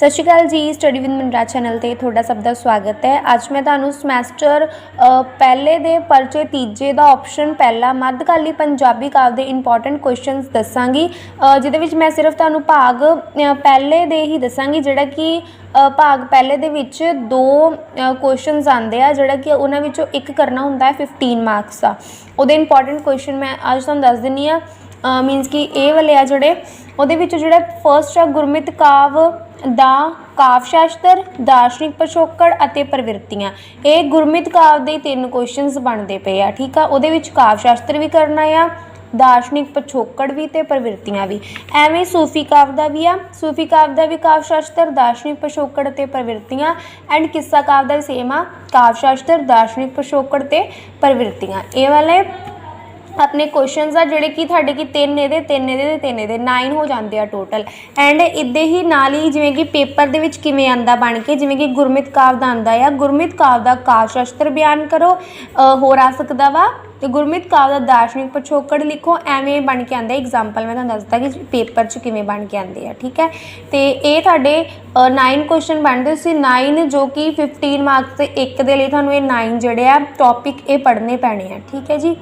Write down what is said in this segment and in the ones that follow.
ਸਤਿ ਸ਼੍ਰੀ ਅਕਾਲ ਜੀ study with ਮਨਰਾ channel ਤੇ ਤੁਹਾਡਾ ਸਭ ਦਾ ਸਵਾਗਤ ਹੈ। ਅੱਜ ਮੈਂ ਤੁਹਾਨੂੰ ਸਮੈਸਟਰ ਪਹਿਲੇ ਦੇ ਪਰਚੇ, ਤੀਜੇ ਦਾ ਆਪਸ਼ਨ ਪਹਿਲਾ ਮੱਧਕਾਲੀ ਪੰਜਾਬੀ ਕਾਵਿ ਦੇ ਇੰਪੋਰਟੈਂਟ ਕੁਐਸਚਨਸ ਦੱਸਾਂਗੀ। ਜਿਹਦੇ ਵਿੱਚ ਮੈਂ ਸਿਰਫ ਤੁਹਾਨੂੰ ਭਾਗ ਪਹਿਲੇ ਦੇ ਹੀ ਦੱਸਾਂਗੀ, ਜਿਹੜਾ ਕਿ ਭਾਗ ਪਹਿਲੇ ਦੇ ਵਿੱਚ ਦੋ ਕੁਐਸਚਨਸ ਆਉਂਦੇ ਆ, ਜਿਹੜਾ ਕਿ ਉਹਨਾਂ ਵਿੱਚੋਂ ਇੱਕ ਕਰਨਾ ਹੁੰਦਾ ਹੈ 15 ਮਾਰਕਸ ਦਾ। ਉਹਦੇ ਇੰਪੋਰਟੈਂਟ ਕੁਐਸਚਨ ਮੈਂ ਅੱਜ ਤੁਹਾਨੂੰ ਦੱਸ ਦਿੰਨੀ ਆ। ਮੀਨਸ ਕਿ ਇਹ ਵਾਲੇ ਆ ਜਿਹੜੇ, ਉਹਦੇ ਵਿੱਚ ਜਿਹੜਾ ਫਰਸਟ ਆ ਗੁਰਮਿਤ ਕਾਵ ਦਾ ਕਾਵ ਸ਼ਾਸਤਰ, ਦਾਰਸ਼ਨਿਕ ਪਿਛੋਕੜ ਅਤੇ ਪ੍ਰਵਿਰਤੀਆਂ। ਇਹ ਗੁਰਮਿਤ ਕਾਵ ਦੇ ਤਿੰਨ ਕੁਐਸਚਨਸ ਬਣਦੇ ਪਏ ਆ, ਠੀਕ ਆ? ਉਹਦੇ ਵਿੱਚ ਕਾਵ ਸ਼ਾਸਤਰ ਵੀ ਕਰਨਾ ਆ, ਦਾਰਸ਼ਨਿਕ ਪਿਛੋਕੜ ਵੀ ਤੇ ਪ੍ਰਵਿਰਤੀਆਂ ਵੀ। ਐਵੇਂ ਸੂਫੀ ਕਾਵ ਦਾ ਵੀ ਆ, ਸੂਫੀ ਕਾਵ ਦਾ ਵੀ ਕਾਵ ਸ਼ਾਸਤਰ, ਦਾਰਸ਼ਨਿਕ ਪਿਛੋਕੜ ਤੇ ਪ੍ਰਵਿਰਤੀਆਂ ਐਂਡ ਕਿੱਸਾ ਕਾਵ ਦਾ ਵੀ ਸੇਮ ਆ, ਕਾਵ ਸ਼ਾਸਤਰ, ਦਾਰਸ਼ਨਿਕ ਪਿਛੋਕੜ ਤੇ ਪ੍ਰਵਿਰਤੀਆਂ। ਇਹ ਵਾਲੇ ਆਪਣੇ ਕੁਐਸਚਨਸ ਆ ਜਿਹੜੇ ਕਿ ਤੁਹਾਡੇ ਕੀ ਤਿੰਨ ਇਹਦੇ ਤਿੰਨ ਇਹਦੇ ਤੇ ਤਿੰਨ ਇਹਦੇ 9 ਹੋ ਜਾਂਦੇ ਆ ਟੋਟਲ ਐਂਡ ਇੱਦੇ ਹੀ ਨਾਲ ਹੀ ਜਿਵੇਂ ਕਿ ਪੇਪਰ ਦੇ ਵਿੱਚ ਕਿਵੇਂ ਆਂਦਾ ਬਣ ਕੇ ਜਿਵੇਂ ਕਿ ਗੁਰਮਿਤ ਕਾਵ ਦਾ ਆਂਦਾ ਆ ਗੁਰਮਿਤ ਕਾਵ ਦਾ ਕਾਵ ਸ਼ਾਸਤਰ ਬਿਆਨ ਕਰੋ। ਅ, ਹੋਰ ਆ ਸਕਦਾ ਵਾ। ਤੇ ਗੁਰਮਿਤ ਕਾਵ ਦਾ ਦਾਰਸ਼ਨਿਕ ਪਿਛੋਕੜ ਲਿਖੋ, ਐਵੇਂ ਬਣ ਕੇ ਆਂਦਾ ਐਗਜ਼ਾਮਪਲ ਮੈਂ ਤੁਹਾਨੂੰ ਦੱਸਦਾ ਕਿ ਪੇਪਰ 'ਚ ਕਿਵੇਂ ਬਣ ਕੇ ਆਂਦੇ ਆ, ਠੀਕ ਹੈ? ਤੇ ਇਹ ਤੁਹਾਡੇ 9 ਕੁਐਸਚਨ ਬਣਦੇ ਸੀ। 9 ਜੋ ਕਿ 15 ਮਾਰਕਸ ਤੇ ਇੱਕ ਦੇ ਲਈ ਤੁਹਾਨੂੰ ਇਹ 9 ਜਿਹੜੇ ਆ ਟੌਪਿਕ ਇਹ ਪੜ੍ਹਨੇ ਪੈਣੇ ਆ, ਠੀਕ ਹੈ ਜੀ?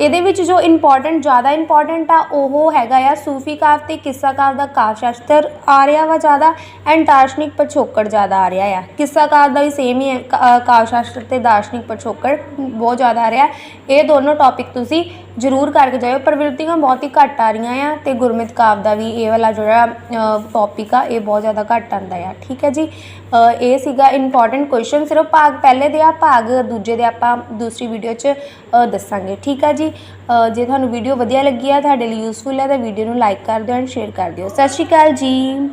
ਇਹਦੇ ਵਿੱਚ ਜੋ ਇੰਪੋਰਟੈਂਟ ਜ਼ਿਆਦਾ ਇੰਪੋਰਟੈਂਟ ਆ, ਉਹ ਹੈਗਾ ਆ ਸੂਫੀ ਕਾਵ ਤੇ ਕਿੱਸਾ ਕਾਵ ਦਾ ਕਾਵ ਸ਼ਾਸਤਰ ਆ ਰਿਹਾ ਵਾ ਜ਼ਿਆਦਾ ਐਂਡ ਦਾਰਸ਼ਨਿਕ ਪਿਛੋਕੜ ਜ਼ਿਆਦਾ ਆ ਰਿਹਾ ਆ। ਕਿੱਸਾ ਕਾਵ ਦਾ ਵੀ ਸੇਮ ਹੀ ਹੈ। ਕ- ਕਾਵ ਸ਼ਾਸਤਰ ਤੇ ਦਾਰਸ਼ਨਿਕ ਪਿਛੋਕੜ ਬਹੁਤ ਜ਼ਿਆਦਾ ਆ ਰਿਹਾ। ਇਹ ਇਹ ਦੋਨੋਂ ਟੌਪਿਕ ਤੁਸੀਂ ਜ਼ਰੂਰ ਕਰਕੇ ਜਾਇਓ। ਪ੍ਰਵਿਰਤੀਆਂ ਬਹੁਤ ਹੀ ਘੱਟ ਆ ਰਹੀਆਂ ਆ ਤੇ ਗੁਰਮਿਤ ਕਾਵ ਦਾ ਵੀ ਇਹ ਵਾਲਾ ਜਿਹੜਾ ਟੌਪਿਕ ਆ, ਇਹ ਬਹੁਤ ਜ਼ਿਆਦਾ ਘੱਟ ਆਂਦਾ ਆ। ਠੀਕ ਹੈ ਜੀ? ਇਹ ਸੀਗਾ ਇੰਪੋਰਟੈਂਟ ਕੁਐਸਚਨ ਸਿਰਫ ਭਾਗ ਪਹਿਲੇ ਦੇ ਆ, ਭਾਗ ਦੂਜੇ ਦੇ ਆਪਾਂ ਦੂਸਰੀ ਵੀਡੀਓ 'ਚ ਦੱਸਾਂਗੇ। ਠੀਕ ਆ ਜੀ? ਜੇ ਤੁਹਾਨੂੰ ਵੀਡੀਓ ਵਧੀਆ ਲੱਗੀ ਆ, ਤੁਹਾਡੇ ਲਈ ਯੂਸਫੁਲ ਹੈ ਤਾਂ ਵੀਡੀਓ ਨੂੰ ਲਾਈਕ ਕਰ ਦਿਓ ਐਂਡ ਸ਼ੇਅਰ ਕਰ ਦਿਓ। ਸਤਿ ਸ਼੍ਰੀ ਅਕਾਲ ਜੀ।